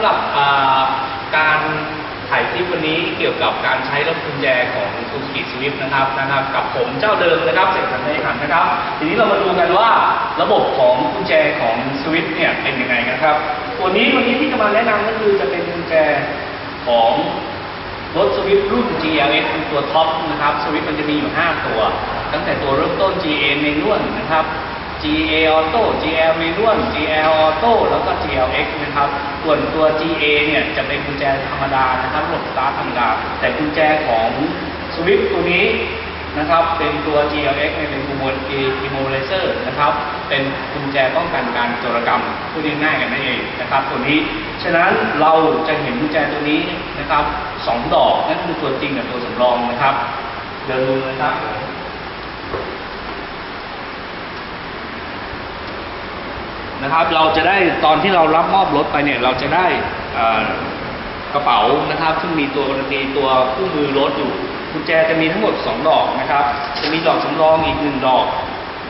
ำหรับการถ่ายคลิปวันนี้เกี่ยวกับการใช้รถกุญแจของซูซูกิสวิฟนะครับนะครับ กับผมเจ้าเดิมนะครับเสกสรรในขันนะครับ ทีนี้เรามาดูกันว่าระบบของกุญแจของสวิฟเนี่ยเป็นยังไงกันครับ ตัวนี้วันนี้ที่จะมาแนะนำก็คือจะเป็นกุญแจของรถสวิฟรุ่น GLS เป็นตัวท็อปนะครับสวิฟมันจะมีอยู่ 5 ตัว ตั้งแต่ตัวเริ่มต้น GA Manual นะครับ GA Auto GL Manual GL Auto แล้วก็ GLX นะครับ ส่วนตัว GA เนี่ยจะเป็นกุญแจธรรมดานะครับระบบสตาร์ทธรรมดา แต่กุญแจของ Swift ตัวนี้นะครับ เป็นตัว GLX เนี่ยเป็น Immobilizer นะครับ เป็นกุญแจป้องกันการโจรกรรมพูดง่ายๆกันนั่นเองนะครับตัวนี้ ฉะนั้นเราจะเห็นกุญแจตัวนี้นะครับสองดอกนั่นคือตัวจริงกับตัวสำรองนะครับ เดินดูนะครับ นะครับ เราจะได้ตอนที่เรารับมอบรถไปเนี่ยเราจะได้กระเป๋านะครับ ซึ่งมีตัวการันตีตัวคู่มือรถอยู่กุญแจจะมีทั้งหมด 2 ดอกนะครับ จะมีดอกสำรองอีกหนึ่งดอก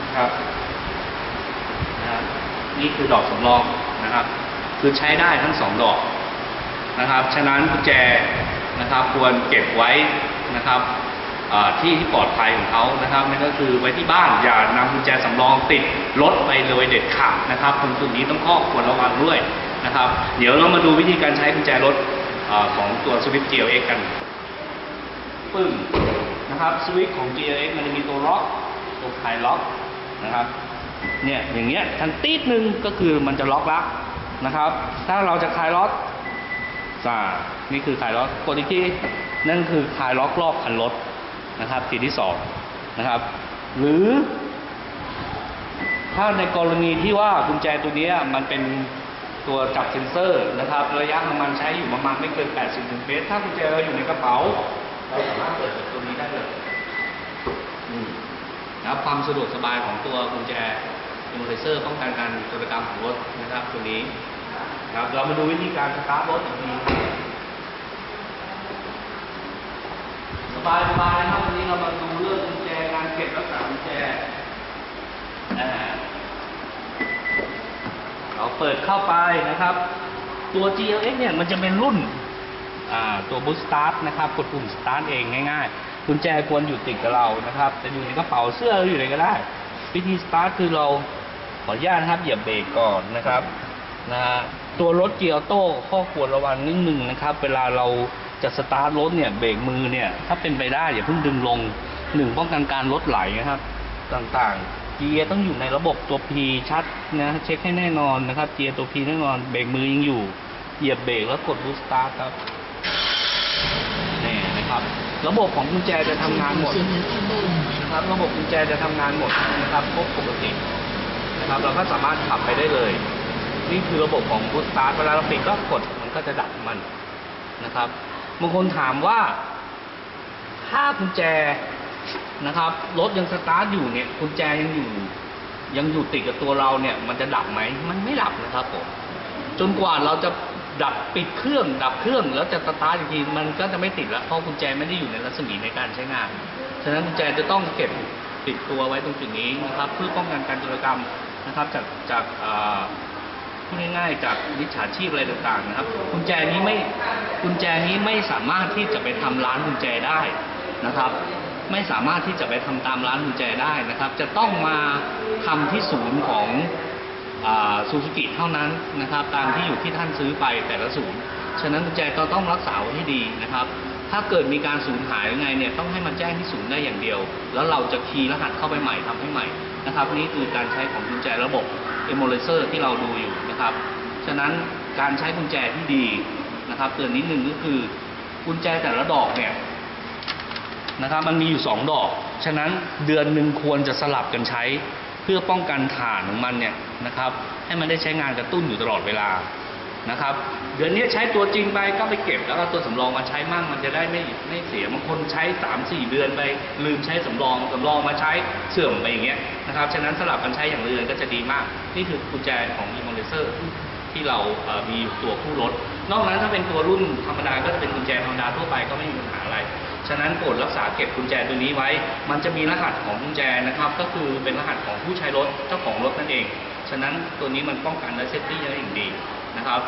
นะครับนะนี่คือดอกสำรองนะครับ คือใช้ได้ทั้งสองดอกนะครับ ฉะนั้นกุญแจนะครับควรเก็บไว้นะครับ ที่ที่ปลอดภัยของเขานะครับนั่นก็คือไว้ที่บ้านอย่านำกุญแจสำรองติดรถไปเลยเด็ดขาดนะครับคนกลุ่มนี้ต้องข้อควรระวังด้วยนะครับ เดี๋ยวเรามาดูวิธีการใช้กุญแจรถอของตัว Swift GLX กันปึ้งนะครับสวิตช์ของ GLX มันจะมีตัวล็อกตัวคลายล็อกนะครับเนี่ยอย่างเงี้ยทันตีดนึงก็คือมันจะล็อกละนะครับ ถ้าเราจะคลายล็อกอ่านี่คือคลายล็อกกดอีกทีนั่นคือคลายล็อกรอบคันรถ นะครับทีที่สองนะครับ หรือ ถ้าในกรณีที่ว่ากุญแจตัวนี้มันเป็นตัวจับเซนเซอร์นะครับ ระยะของมันใช้อยู่ประมาณไม่เกิน 80เซนติเมตร ถ้ากุญแจเราอยู่ในกระเป๋าเราสามารถเปิดตัวนี้ได้เลยนะครับความสะดวกสบายของตัวกุญแจอิมมอร์เซอร์ป้องกันการโจรกรรมของรถนะครับตัวนี้นะครับเรามาดูวิธีการสตาร์ทรถอีกทีสบายสบายนะครับวันนี้เรามาดูเรื่องกุญแจการเก็บรักษากุญแจอ่า เราเปิดเข้าไปนะครับ ตัว GLX เนี่ยมันจะเป็นรุ่นตัวบูสตาร์ทนะครับ กดปุ่มสตาร์ทเองง่ายๆกุญแจควรอยู่ติดกับเรานะครับ จะอยู่ในกระเป๋าเสื้อหรืออยู่ไหนก็ได้ วิธีสตาร์ทคือเราขออนุญาตนะครับเหยียบเบรกก่อนนะครับนะฮะตัวรถเกียร์ออโต้ข้อควรระวังนิดนึงนะครับ เวลาเราจะสตาร์ทรถเนี่ยเบรกมือเนี่ยถ้าเป็นไปได้อย่าเพิ่งดึงลงหนึ่งป้องกันการรถไหลนะครับ ต่างๆ เกียร์ต้องอยู่ในระบบตัว P ชัดนะเช็คให้แน่นอนนะครับ เกียร์ตัว P แน่นอนเบรกมือยังอยู่ เหยียบเบรกแล้วกดบูสตาร์ทครับนี่นะครับ ระบบของกุญแจจะทำงานหมดนะครับ ระบบกุญแจจะทำงานหมดนะครับครบปกตินะครับ เราก็สามารถขับไปได้เลย นี่คือระบบของบูสตาร์ทเวลาเราปิดก็กดมันก็จะดับมันนะครับบางคนถามว่าถ้ากุญแจ นะครับรถยังสตาร์ทอยู่เนี่ยกุญแจยังอยู่ ยังอยู่ติดกับตัวเราเนี่ย มันจะดับไหมมันไม่ดับนะครับผมจนกว่าเราจะดับปิดเครื่อง ดับเครื่องแล้วจะสตาร์ทอีกทีมันก็จะไม่ติดแล้วเพราะกุญแจไม่ได้อยู่ในรัศมีในการใช้งานฉะนั้นกุญแจจะต้องเก็บติดตัวไว้ตรงจุดนี้นะครับ เพื่อป้องกันการโจรกรรมนะครับ จากจากพูดง่ายๆจากมิจฉาชีพอะไรต่างๆนะครับ กุญแจนี้ไม่กุญแจนี้ไม่สามารถที่จะไปทำร้านกุญแจได้นะครับ ไม่สามารถที่จะไปทำตามร้านกุญแจได้นะครับ จะต้องมาทำที่ศูนย์ของซูซูกิเท่านั้นนะครับ ตามที่อยู่ที่ท่านซื้อไปแต่ละศูนย์ฉะนั้นกุญแจก็ต้องรักษาไว้ให้ดีนะครับ ถ้าเกิดมีการสูญหายยังไงเนี่ยต้องให้มันแจ้งที่ศูนย์ได้อย่างเดียว แล้วเราจะคีย์รหัสเข้าไปใหม่ทำให้ใหม่นะครับ นี่คือการใช้ของกุญแจระบบเอม e m o l a t o r ที่เราดูอยู่นะครับ ฉะนั้นการใช้กุญแจที่ดีนะครับเตือนนิดนึงก็คือกุญแจแต่ละดอกเนี่ย นะครับมันมีอยู่ 2 ดอก ฉะนั้นเดือนหนึ่งควรจะสลับกันใช้ เพื่อป้องกันฐานของมันเนี่ยนะครับให้มันได้ใช้งานกระตุ้นอยู่ตลอดเวลานะครับเดือนนี้ใช้ตัวจริงไปก็ไปเก็บแล้วก็ตัวสำรองมาใช้มั่งมันจะได้ไม่ไม่เสียบางคนใช้3 4 เดือนไปลืมใช้สำรองสำรองมาใช้เสื่อมไปอย่างเงี้ยนะครับฉะนั้นสลับกันใช้อย่างเรือนก็จะดีมาก นี่คือกุญแจของ e m o l a t o r ที่เรามีตัวคู่รถ นอกนั้นถ้าเป็นตัวรุ่นธรรมดาก็จะเป็นกุญแจธรรมดาทั่วไปก็ไม่มีปัญหาอะไร ฉะนั้นโปรดรักษาเก็บกุญแจตัวนี้ไว้ มันจะมีรหัสของกุญแจนะครับ ก็คือเป็นรหัสของผู้ใช้รถเจ้าของรถนั่นเอง ฉะนั้นตัวนี้มันป้องกันและเซฟตี้ได้อย่างดีนะครับ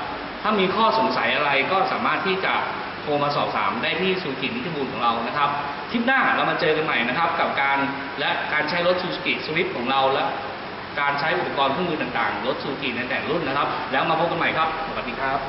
ถ้ามีข้อสงสัยอะไรก็สามารถที่จะโทรมาสอบถามได้ที่ซูกินิติบูลของเรานะครับคลิปหน้าเรามาเจอกันใหม่นะครับ กับการและการใช้รถซูซูกิสวิฟของเราและการใช้อุปกรณ์เครื่องมือต่างๆ รถซูซูกิในแต่ละรุ่นนะครับ แล้วมาพบกันใหม่ครับ สวัสดีครับ